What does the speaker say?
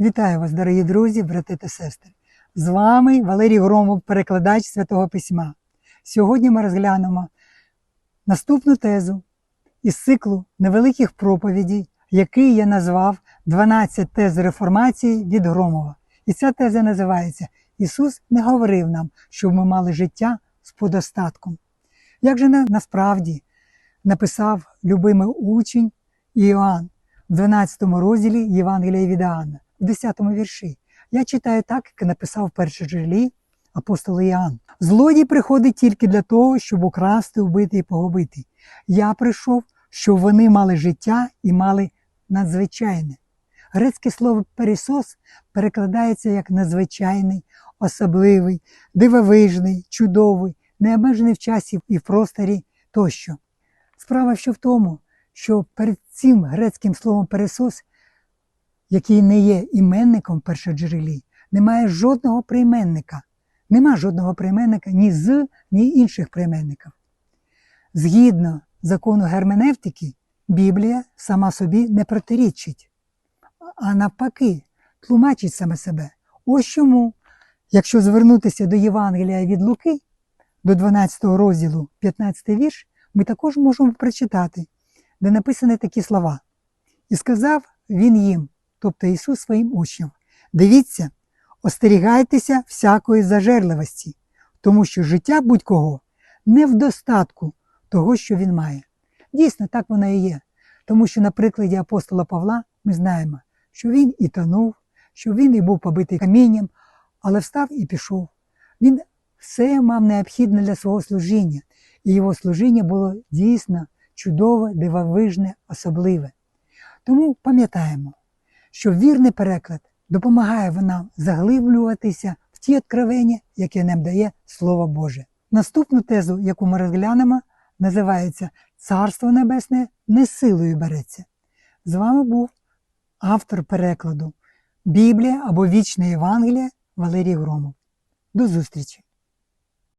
Вітаю вас, дорогі друзі, брати та сестри. З вами Валерій Громов, перекладач Святого Письма. Сьогодні ми розглянемо наступну тезу із циклу невеликих проповідей, який я назвав 12 тез реформації від Громова. І ця теза називається Ісус не говорив нам, щоб ми мали життя з подостатком. Як же насправді написав любимий учень Іоанн в 12 розділі Євангелія від Іоанна, в 10 вірші. Я читаю так, як написав перший джерелі апостол Іоанн. Злодій приходить тільки для того, щоб украсти, вбити і погубити. Я прийшов, щоб вони мали життя і мали надзвичайне. Грецьке слово пересос перекладається як надзвичайний, особливий, дивовижний, чудовий, необмежений в часі і в просторі тощо. Справа що в тому, що перед цим грецьким словом пересос, який не є іменником в першоджерелі, немає жодного прийменника. Нема жодного прийменника ні з, ні інших прийменників. Згідно закону герменевтики, Біблія сама собі не протирічить, а навпаки, тлумачить саме себе. Ось чому, якщо звернутися до Євангелія від Луки, до 12 розділу, 15 вірш, ми також можемо прочитати, де написані такі слова. І сказав він їм, тобто Ісус своїм учням, дивіться, остерігайтеся всякої зажерливості, тому що життя будь-кого не в достатку того, що він має. Дійсно, так воно і є. Тому що на прикладі апостола Павла ми знаємо, що він і тонув, що він і був побитий камінням, але встав і пішов. Він все мав необхідне для свого служіння, і його служіння було дійсно чудове, дивовижне, особливе. Тому пам'ятаємо, що вірний переклад допомагає нам заглиблюватися в ті откровення, які нам дає Слово Боже. Наступну тезу, яку ми розглянемо, називається Царство Небесне не силою береться. З вами був автор перекладу Біблія або Вічне Євангеліє Валерій Громов. До зустрічі!